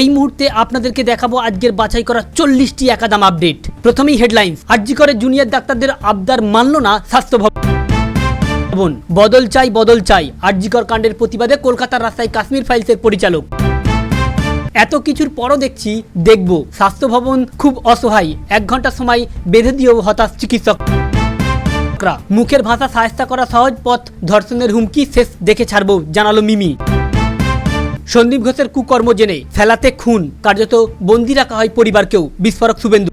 এই মুহূর্তে আপনাদেরকে দেখাবো আজকের বাছাই করা চল্লিশটি একাদাম আপডেট প্রথমেই হেডলাইন্স আরজি করে জুনিয়র ডাক্তারদের আবদার মানল না স্বাস্থ্য ভবন বদল চাই বদল চাই। আরজিকর কাণ্ডের প্রতিবাদে কলকাতার রাস্তায় কাশ্মীর ফাইলসের পরিচালক। এত কিছুর পরও দেখছি, দেখব। স্বাস্থ্য ভবন খুব অসহায়। এক ঘণ্টা সময় বেঁধে দিয়েও হতাশ চিকিৎসকরা মুখের ভাষা সায়স্তা করা সহজ পথ, ধর্ষণের হুমকি শেষ দেখে ছাড়বো, জানালো মিমি। সন্দীপ ঘোষের কুকর্ম জেনে ফেলাতে খুন। কার্যত বন্দি রাখা হয় পরিবারকেও। বিস্ফোরক শুভেন্দু।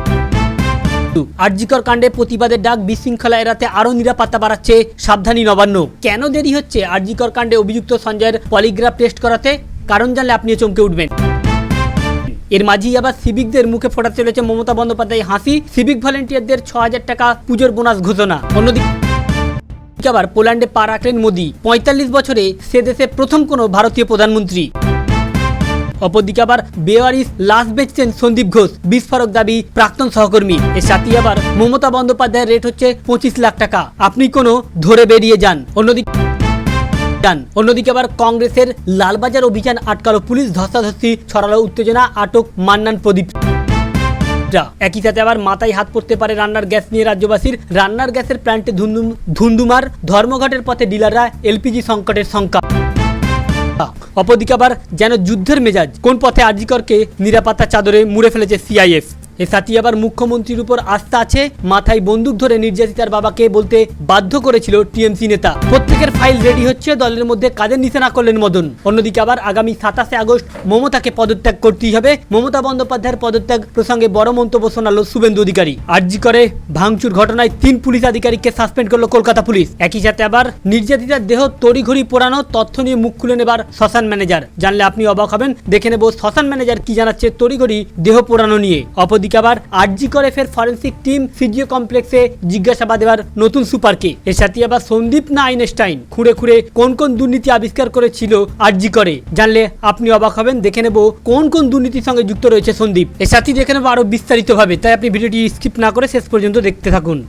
আরজিকর কাণ্ডে প্রতিবাদের ডাক বিশৃঙ্খলা এড়াতে আরও নিরাপত্তা বাড়াচ্ছে সাবধানী নবান্ন। কেন দেরি হচ্ছে আরজিকর কাণ্ডে অভিযুক্ত সঞ্জয়ের পলিগ্রাফ টেস্ট করাতে? কারণ জানলে আপনিও চমকে উঠবেন। এর মাঝেই আবার সিভিকদের মুখে ফোটা চলেছে মমতা বন্দ্যোপাধ্যায় হাসি। সিভিক ভলেন্টিয়ারদের ছ হাজার টাকা পুজোর বোনাস ঘোষণা। অন্যদিকে আবার পোল্যান্ডে পা রাখলেন মোদী। পঁয়তাল্লিশ বছরে সে দেশে প্রথম কোনো ভারতীয় প্রধানমন্ত্রী। অপরদিকে আবার বেওয়ারিস লাশ বেচছেন সন্দীপ ঘোষ। বিস্ফোরক দাবি প্রাক্তন সহকর্মী। এর সাথে আবার মমতা বন্দ্যোপাধ্যায়ের রেট হচ্ছে পঁচিশ লাখ টাকা। আপনি কোনো ধরে বেরিয়ে যান। অন্যদিকে অন্যদিকে আবার কংগ্রেসের লালবাজার অভিযান আটকালো পুলিশ। ধস্তাধস্তি ছড়ালো উত্তেজনা, আটক মান্নান প্রদীপ। একই সাথে আবার মাথায় হাত পড়তে পারে রান্নার গ্যাস নিয়ে রাজ্যবাসীর। রান্নার গ্যাসের প্ল্যান্টে ধুন্দুম ধুন্দুমার ধর্মঘটের পথে ডিলাররা এলপিজি সংকটের সংখ্যা অপরদিকে আবার যেন যুদ্ধের মেজাজ। কোন পথে আরজিকরকে নিরাপত্তা চাদরে মুড়ে ফেলেছে সিআইএফ এ আবার মুখ্যমন্ত্রীর উপর আস্থা আছে। মাথায় বন্দুক ধরে নির্যাতিতার বাবাকে বলতে বাধ্য করেছিল টিএমসি নেতা। প্রত্যেকের ফাইল রেডি হচ্ছে, দলের মধ্যে কাজের নিশানা করলেন মদন? অন্যদিকে আবার আগামী সাতাশে আগস্ট মমতাকে পদত্যাগ করতেই হবে। মমতা বন্দ্যোপাধ্যায়ের পদত্যাগ প্রসঙ্গে বড় মন্তব্য শোনালো শুভেন্দু অধিকারী। আরজি করে ভাঙচুর ঘটনায় তিন পুলিশ আধিকারিককে সাসপেন্ড করল কলকাতা পুলিশ। একই সাথে আবার নির্যাতিতার দেহ তড়িঘড়ি পোড়ানো তথ্য নিয়ে মুখ খুলে নেবার শ্মশান ম্যানেজার। জানলে আপনি অবাক হবেন, দেখে নেব শ্মশান ম্যানেজার কি জানাচ্ছে তড়িঘড়ি দেহ পোড়ানো নিয়ে। অপরদিকে আবার আরজি করে ফের ফরেন্সিক টিম ফিজিও কমপ্লেক্সে জিজ্ঞাসাবাদ এবার নতুন সুপারকে। এর সাথে আবার সন্দীপ না আইনস্টাইন খুঁড়ে খুঁড়ে কোন কোন দুর্নীতি আবিষ্কার করেছিল আরজি করে। জানলে আপনি অবাক হবেন, দেখে নেব কোন কোন দুর্নীতির সঙ্গে যুক্ত রয়েছে সন্দীপ। এর সাথে দেখে নেব আরও বিস্তারিতভাবে। তাই আপনি ভিডিওটি স্কিপ না করে শেষ পর্যন্ত দেখতে থাকুন।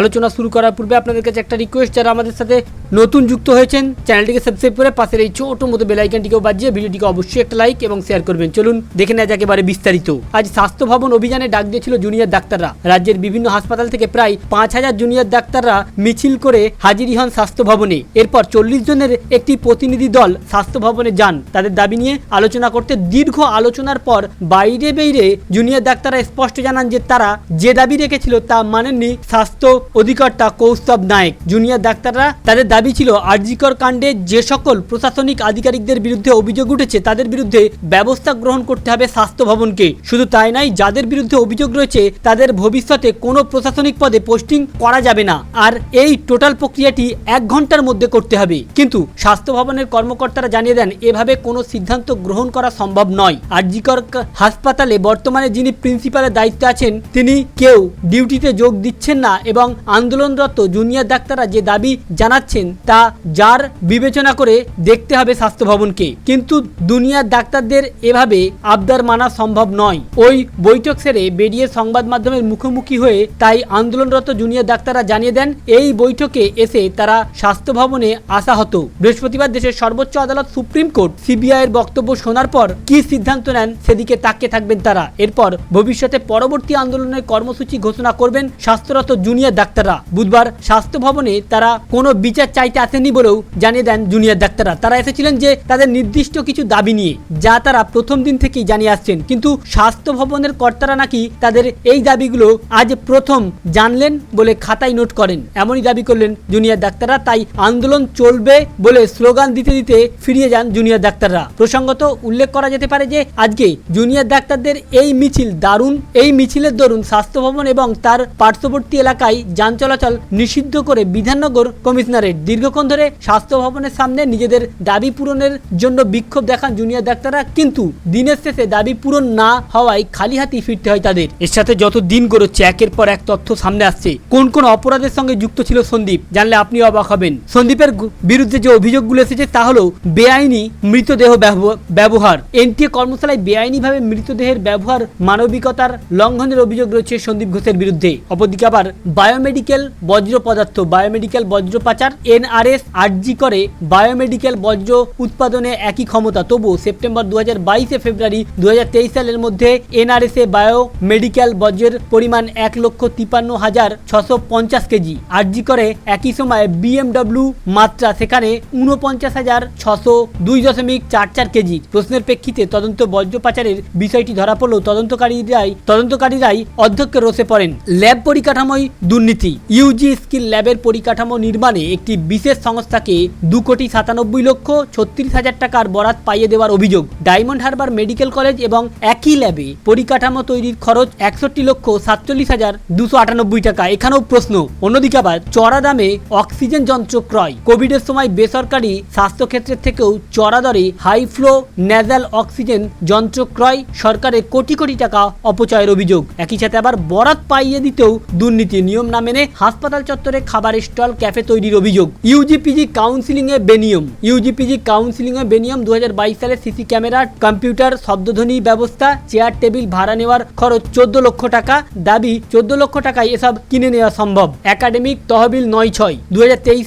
আলোচনা শুরু করার পূর্বে আপনাদের কাছে একটা রিকোয়েস্ট, যারা আমাদের সাথে নতুন যুক্ত হয়েছেন। চ্যানেলটিকে সাবস্ক্রাইব করে পাশের এই ছোট মতো বেলাইকানটিকেও বাজিয়ে ভিডিওটিকে অবশ্যই একটা লাইক এবং শেয়ার করবেন। চলুন, দেখে নেওয়া যাক এবারে বিস্তারিত। আজ স্বাস্থ্য ভবন অভিযানে ডাক দিয়েছিল জুনিয়র ডাক্তাররা। রাজ্যের বিভিন্ন হাসপাতাল থেকে প্রায় পাঁচ হাজার জুনিয়র ডাক্তাররা মিছিল করে হাজিরি হন স্বাস্থ্য ভবনে। এরপর চল্লিশ জনের একটি প্রতিনিধি দল স্বাস্থ্য ভবনে যান। তাদের দাবি নিয়ে আলোচনা করতে দীর্ঘ আলোচনার পর বাইরে বেইরে জুনিয়র ডাক্তাররা স্পষ্ট জানান যে তারা যে দাবি রেখেছিল তা মানেননি স্বাস্থ্য অধিকর্তা কৌস্তব নায়ক। জুনিয়র ডাক্তাররা তাদের দাবি ছিল, আরজিকর কাণ্ডে যে সকল প্রশাসনিক আধিকারিকদের বিরুদ্ধে অভিযোগ উঠেছে, তাদের বিরুদ্ধে ব্যবস্থা গ্রহণ করতে হবে স্বাস্থ্য ভবনকে। শুধু তাই নয়, যাদের বিরুদ্ধে অভিযোগ রয়েছে, তাদের ভবিষ্যতে কোনো প্রশাসনিক পদে পোস্টিং করা যাবে না। আর এই টোটাল প্রক্রিয়াটি এক ঘণ্টার মধ্যে করতে হবে। কিন্তু স্বাস্থ্য ভবনের কর্মকর্তারা জানিয়ে দেন, এভাবে কোনো সিদ্ধান্ত গ্রহণ করা সম্ভব নয়। আরজিকর হাসপাতালে বর্তমানে যিনি প্রিন্সিপালের দায়িত্বে আছেন, তিনি কেউ ডিউটিতে যোগ দিচ্ছেন না এবং আন্দোলনরত জুনিয়র ডাক্তাররা যে দাবি জানাচ্ছেন তা যার বিবেচনা করে দেখতে হবে স্বাস্থ্য ভবনকে কিন্তু দুনিয়ার ডাক্তারদের এভাবে আবদার মানা সম্ভব নয়। ওই বৈঠক সেরে বেরিয়ে সংবাদ মাধ্যমের মুখোমুখি হয়ে তাই আন্দোলনরত জুনিয়র ডাক্তাররা জানিয়ে দেন, এই বৈঠকে এসে তারা স্বাস্থ্য ভবনে আসা হতো বৃহস্পতিবার দেশের সর্বোচ্চ আদালত সুপ্রিম কোর্ট সিবিআই এর বক্তব্য শোনার পর কি সিদ্ধান্ত নেন সেদিকে তাকিয়ে থাকবেন তারা। এরপর ভবিষ্যতে পরবর্তী আন্দোলনের কর্মসূচি ঘোষণা করবেন স্বাস্থ্যরত জুনিয়র ডাক্তাররা। বুধবার স্বাস্থ্য ভবনে তারা কোনো বিচার চাইতে আসেনি বলেও জানিয়ে দেন জুনিয়র ডাক্তাররা। তারা এসেছিলেন যে তাদের নির্দিষ্ট কিছু দাবি নিয়ে, যা তারা প্রথম দিন থেকেই জানিয়ে আসছেন। কিন্তু স্বাস্থ্য ভবনের কর্তারা নাকি তাদের এই দাবিগুলো আজ প্রথম জানলেন বলে খাতায় নোট করেন। এমনই দাবি করলেন জুনিয়র ডাক্তাররা, তাই আন্দোলন চলবে বলে স্লোগান দিতে দিতে ফিরিয়ে যান জুনিয়র ডাক্তাররা। প্রসঙ্গত উল্লেখ করা যেতে পারে যে আজকে জুনিয়র ডাক্তারদের এই মিছিল দারুণ, এই মিছিলের দরুন স্বাস্থ্য ভবন এবং তার পার্শ্ববর্তী এলাকায় যান চলাচল নিষিদ্ধ করে বিধাননগর কমিশনারেট দীর্ঘক্ষণ ধরে স্বাস্থ্য ভবনের সামনে নিজেদের দাবি পূরণের জন্য বিক্ষোভ দেখান জুনিয়র ডাক্তাররা, কিন্তু দিনের শেষে দাবি পূরণ না হওয়ায় খালি হাতেই ফিরতে হয় তাদের। এর সাথে যত দিন গড়চ্ছে একের পর এক তথ্য সামনে আসছে। কোন কোন অপরাধের সঙ্গে যুক্ত ছিল সন্দীপ, জানলে আপনি অবাক হবেন। সন্দীপের বিরুদ্ধে যে অভিযোগগুলো এসেছে, তা হলো বেআইনি মৃতদেহ ব্যব- ব্যবহার। এনটিএ কর্মশালায় বেআইনিভাবে মৃতদেহের ব্যবহার, মানবিকতার লঙ্ঘনের অভিযোগ রয়েছে সন্দীপ ঘোষের বিরুদ্ধে। অপরদিকে আবার বায়ো বায়োমেডিকেল বজ্র পদার্থ বায়োমেডিকেল বজ্র পাচার এনআরএস আরজি করে বায়োমেডিকেল বর্জ্য উৎপাদনে একই ক্ষমতা। তবু সেপ্টেম্বর দু হাজার বাইশে ফেব্রুয়ারি দু হাজার তেইশ সালের মধ্যে এনআরএসে বায়োমেডিক্যাল বর্জ্যের পরিমাণ এক লক্ষ তিপান্ন হাজার ছশো পঞ্চাশ কেজি। আরজি করে একই সময় বিএমডব্লিউ মাত্রা সেখানে উনপঞ্চাশ হাজার ছশো দুই দশমিক চার চার কেজি। প্রশ্নের প্রেক্ষিতে তদন্ত বর্জ্য পাচারের বিষয়টি ধরা পড়লেও তদন্তকারীরাই তদন্তকারীরাই অধ্যক্ষের রোষে পড়েন। ল্যাব পরিকাঠামোয় দুর্নীতি। ইউজি স্কিল ল্যাবের পরিকাঠামো নির্মাণে একটি বিশেষ সংস্থাকে দু কোটি সাতানব্বই লক্ষ ছত্রিশ হাজার টাকার বরাত পাইয়ে দেওয়ার অভিযোগ। ডায়মন্ড হারবার মেডিকেল কলেজ এবং একই ল্যাবে পরিকাঠামো তৈরির খরচ একষট্টি লক্ষ সাতচল্লিশ হাজার দুশো আটানব্বই টাকা। এখানেও প্রশ্ন, অন্যদিকে আবার চড়া দামে অক্সিজেন যন্ত্র ক্রয়। কোভিডের সময় বেসরকারি স্বাস্থ্যক্ষেত্রের থেকেও চড়া দরে হাই ফ্লো ন্যাজাল অক্সিজেন যন্ত্র ক্রয় সরকারের কোটি কোটি টাকা অপচয়ের অভিযোগ। একই সাথে আবার বরাত পাইয়ে দিতেও দুর্নীতি নিয়ম না মেনে হাসপাতাল চত্বরে খাবারের স্টল, ক্যাফে তৈরির অভিযোগ। ইউজিপিজি কাউন্সিলিং এ বেনিয়ম। ইউজিপিজি কাউন্সিলিং এ বেনিয়ম। দু হাজার বাইশ সালে সিসি ক্যামেরা, কম্পিউটার, শব্দধ্বনি ব্যবস্থা, চেয়ার টেবিল ভাড়া নেওয়ার খরচ চোদ্দ লক্ষ টাকা। দাবি, চোদ্দ লক্ষ টাকায় এসব কিনে নেওয়া সম্ভব। একাডেমিক তহবিল নয় ছয়। দু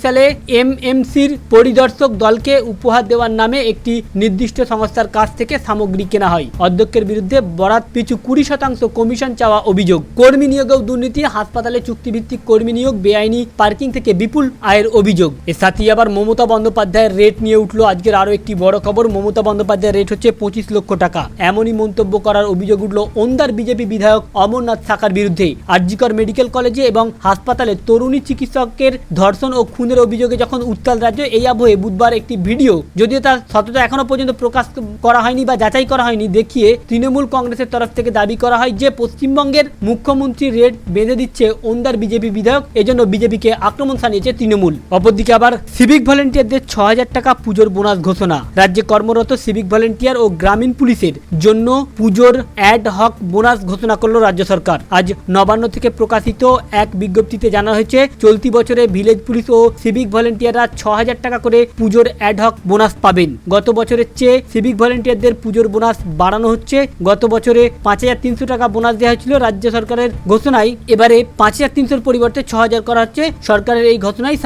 সালে এম এমএমসির পরিদর্শক দলকে উপহার দেওয়ার নামে একটি নির্দিষ্ট সংস্থার কাছ থেকে সামগ্রী কেনা হয়। অধ্যক্ষের বিরুদ্ধে বরাত পিছু কুড়ি শতাংশ কমিশন চাওয়া অভিযোগ। কর্মী নিয়োগেও দুর্নীতি, হাসপাতালে চুক্তিভিত্তিক কর্মী নিয়োগ, বেআইনি পার্কিং থেকে বিপুল আয়ের অভিযোগ। এর সাথেই আবার মমতা বন্দ্যোপাধ্যায়ের রেট নিয়ে উঠল আজকের আরও একটি বড় খবর। মমতা বন্দ্যোপাধ্যায়ের রেট হচ্ছে পঁচিশ লক্ষ টাকা। এমনই মন্তব্য করার অভিযোগ উঠল ওন্দার বিজেপি বিধায়ক অমরনাথ সাকার বিরুদ্ধে। আরজিকর মেডিকেল কলেজে এবং হাসপাতালে তরুণী চিকিৎসকের ধর্ষণ ও খুনের অভিযোগে যখন উত্তাল রাজ্য, এই আবহে বুধবার একটি ভিডিও। যদিও তার সততা এখনও পর্যন্ত প্রকাশ করা হয়নি বা যাচাই করা হয়নি, দেখিয়ে তৃণমূল কংগ্রেসের তরফ থেকে দাবি করা হয় যে পশ্চিমবঙ্গের মুখ্যমন্ত্রী রেট বেঁধে দিচ্ছে ওন্দার বিজেপি বিধায়ক। এজন্য বিজেপিকে আক্রমণ সানিয়েছে তৃণমূল। অপরদিকে আবার সিভিক ভলেন্টিয়ারদের ছ হাজার টাকা পুজোর বোনাস ঘোষণা। রাজ্যে কর্মরত সিভিক ভলেন্টিয়ার ও গ্রামীণ পুলিশের জন্য পুজোর অ্যাড হক বোনাস ঘোষণা করল রাজ্য সরকার। আজ নবান্ন থেকে প্রকাশিত এক বিজ্ঞপ্তিতে জানা হয়েছে, চলতি বছরে ভিলেজ পুলিশ ও সিভিক ভলেন্টিয়াররা ছ হাজার টাকা করে পুজোর অ্যাড হক বোনাস পাবেন। গত বছরের চেয়ে সিভিক ভলেন্টিয়ারদের পুজোর বোনাস বাড়ানো হচ্ছে। গত বছরে পাঁচ হাজার তিনশো টাকা বোনাস দেওয়া হয়েছিল রাজ্য সরকারের ঘোষণায়। এবারে পাঁচ হাজার তিনশোর পরিবর্তে ছ হাজার করা হচ্ছে। সরকারের এই ঘোষণায়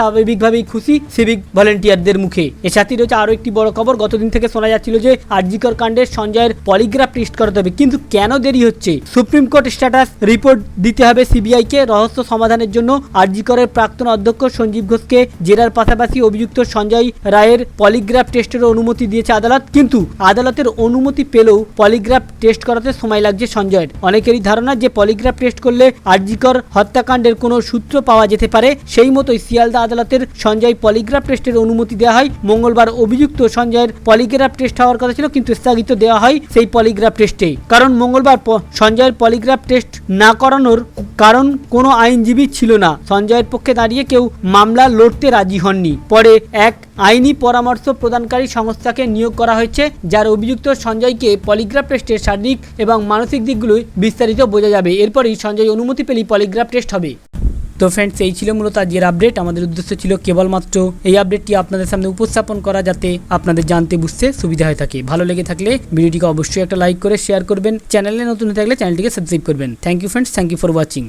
স্বাভাবিকভাবেই খুশি সিভিক ভলেন্টিয়ারদের মুখে। এর সাথে রয়েছে আরও একটি বড় খবর। গতদিন থেকে শোনা যাচ্ছিল যে আরজিকর কাণ্ডের সঞ্জয়ের পলিগ্রাফ টেস্ট করাতে হবে। কিন্তু কেন দেরি হচ্ছে? সুপ্রিম কোর্ট স্ট্যাটাস রিপোর্ট দিতে হবে সিবিআইকে। রহস্য সমাধানের জন্য আরজিকরের প্রাক্তন অধ্যক্ষ সঞ্জীব ঘোষকে। জেরার পাশাপাশি অভিযুক্ত সঞ্জয় রায়ের পলিগ্রাফ টেস্টের অনুমতি দিয়েছে আদালত। কিন্তু আদালতের অনুমতি পেলেও পলিগ্রাফ টেস্ট করাতে সময় লাগছে সঞ্জয়ের। অনেকেরই ধারণা যে পলিগ্রাফ টেস্ট করলে আরজিকর হত্যাকাণ্ডের কোনো সূত্র পাওয়া যেতে পারে। সেই মতোই শিয়ালদা আদালতের সঞ্জয় পলিগ্রাফ টেস্টের অনুমতি দেওয়া হয়। মঙ্গলবার অভিযুক্ত সঞ্জয়ের পলিগ্রাফ টেস্ট হওয়ার কথা ছিল, কিন্তু স্থগিত দেওয়া হয় সেই পলিগ্রাফ টেস্টে। কারণ মঙ্গলবার সঞ্জয়ের পলিগ্রাফ টেস্ট না করানোর কারণ কোনো আইনজীবী ছিল না। সঞ্জয়ের পক্ষে দাঁড়িয়ে কেউ মামলা লড়তে রাজি হননি। পরে এক আইনি পরামর্শ প্রদানকারী সংস্থাকে নিয়োগ করা হয়েছে, যার অভিযুক্ত সঞ্জয়কে পলিগ্রাফ টেস্টের শারীরিক এবং মানসিক দিকগুলোই বিস্তারিত বোঝা যাবে। এরপরই সঞ্জয় অনুমতি পেলেই পলিগ্রাফ টেস্ট হবে। তো ফ্রেন্ডস এই ছিল মূলত আজকের আপডেট আমাদের উদ্দেশ্য ছিল কেবলমাত্র এই আপডেটটি আপনাদের সামনে উপস্থাপন করা, যাতে আপনাদের জানতে বুঝতে সুবিধা হয়ে থাকে। ভালো লেগে থাকলে ভিডিওটিকে অবশ্যই একটা লাইক করে শেয়ার করবেন। চ্যানেলে নতুন হয়ে থাকলে চ্যানেলটিকে সাবস্ক্রাইব করবেন। Thank you friends thank you for watching